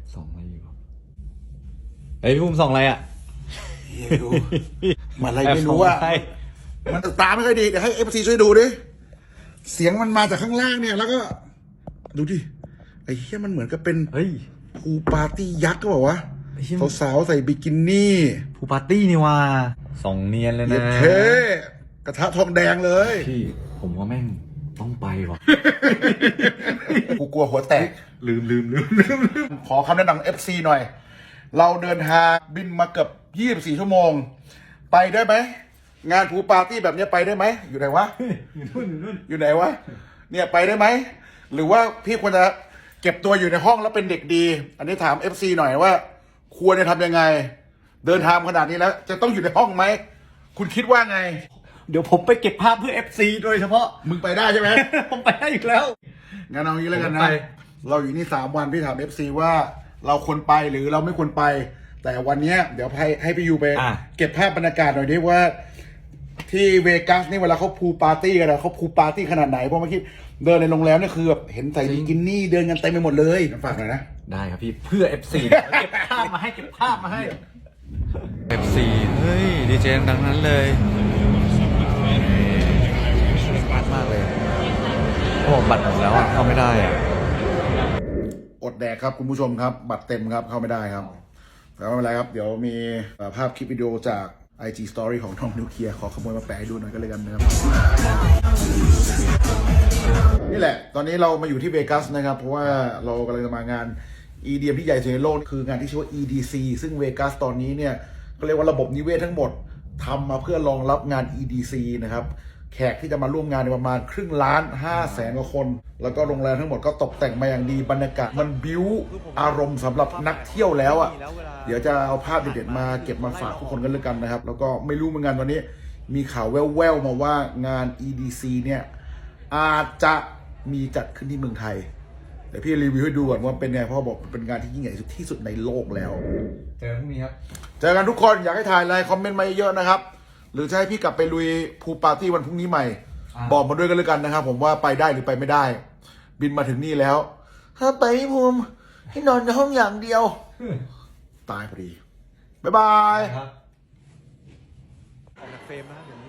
บส่องอะไรอยู่เฮ้ยพี่ภูมิส่องอะไรอะเหี้ยดูมันอะไรไม่รู้อะแบส่งอะไรมันตาไม่ค่อยดีเดี๋ยวให้เอฟซีช่วยดูดิเสียงมันมาจากข้างล่างเนี่ย แล้วก็ ดูดิไอ้เหี้ยมันเหมือนกับเป็นเฮ้ยพูลปาร์ตี้ยักษ์ก็บอกว่าไอ้เหี้ยสาวๆใส่บิกินี่ภูปาร์ตี้นี่ว่าส่องเนียนเลยเย็นะดเท่กระทะทองแดงเลยพี่ผมว่าแม่งต้องไปว่ะกูกลัวหัวแตก ลืมลืมลืมลืมลืมขอคำแนะนำ FC หน่อย เราเดินทางบินมาเกือบ24ชั่วโมง ไปได้ไหม งานพูลปาร์ตี้แบบเนี้ยไปได้ไหม อยู่ไหนวะ อยู่นู่นอยู่นู่นอยู่ไหนวะ เนี่ยไปได้ไหม หรือว่าพี่ควรจะเก็บตัวอยู่ในห้องแล้วเป็นเด็กดี อันนี้ถาม FC หน่อยว่า ควรจะทำยังไง เดินทางขนาดนี้แล้ว จะต้องอยู่ในห้องไหม คุณคิดว่าไง เดี๋ยวผมไปเก็บภาพเพื่อ FC โดยเฉพาะ มึงไปได้ใช่ไหม ผมไปได้อีกแล้ว งั้นเอางี้แล้วกันผมนะไป เราอยู่นี่สามวันพี่ถาม FC ว่าเราควรไปหรือเราไม่ควรไป แต่วันเนี้ยเดี๋ยวให้ให้พี่ยูไป อะ เก็บภาพบรรยากาศหน่อยดิว่า ที่เวกัสนี่เวลาเขาพูลปาร์ตี้กันอะเขาพูลปาร์ตี้ขนาดไหนเพราะเมื่อกี้เดินในโรงแรมเนี่ยคือแบบเห็นใส่บิกินี่เดินกันเต็มไปหมดเลยฝากหน่อยนะ ได้ครับพี่เพื่อ FC เก็บภาพมาให้เก็บภาพมาให้ FC เฮ้ย ดีเจดังนั้นเลยมากมากเลยโอ้บัตรหมดแล้วอะเข้าไม่ได้อะอ ดแดกครับคุณผู้ชมครับ บัตรเต็มครับเข้าไม่ได้ครับแต่ไม่เป็นไรครับ เดี๋ยวมีภาพคลิปวิดีโอจาก IG Story ของทอมนิวเคลียร์ขอขโมยมาแปะให้ดูหน่อยก็เลยกันนะครับ นี่แหละ ตอนนี้เรามาอยู่ที่เวกัสนะครับ เพราะว่าเรากำลังจะมางาน EDM ที่ใหญ่สุดในโลกคืองานที่ชื่อว่า EDC ซึ่งเวกัสตอนนี้เนี่ยก็เรียกว่าระบบนิเวศทั้งหมดทำมาเพื่อรองรับงาน EDC นะครับ แขกที่จะมาร่วมงานในยประมาณครึ่งล้าน5แสนกว่าคน แล้วก็โรงแรมทั้งหมดก็ตกแต่งมาอย่างดีบรรยากาศมันบิ้วอารมณ์สำหรับนักเที่ยวแล้วอะเดี๋ยวจะเอาภาพเด็ดๆมาเก็บมาฝากทุกคนกันเลยกันนะครับ แล้วก็ไม่รู้เหมือนกันตอนนี้ มีข่าวแว่วๆมาว่างาน EDC เนี่ยอาจจะมีจัดขึ้นที่เมืองไทยเดี๋ยวพี่รีวิวให้ดูก่อนว่าเป็นไงเพราะบอกเป็นงานที่ยิ่งใหญ่ที่สุดในโลกแล้ว เจอพรุ่งนี้ครับ เจอกันทุกคนอยากให้ถ่ายอะไรคอมเมนต์มาเยอะๆนะครับ หรือจะให้พี่กลับไปลุยพูลปาร์ตี้วันพรุ่งนี้ใหม่อ่าบอกมาด้วยกันเลยกันนะครับ ผมว่าไปได้หรือไปไม่ได้ บินมาถึงนี่แล้ว ถ้าไปพี่ภูมิให้นอนในห้องอย่างเดียว ตายพอดี บ๊ายบาย ครับ ออกจากเฟรมนะครับเดี๋ยว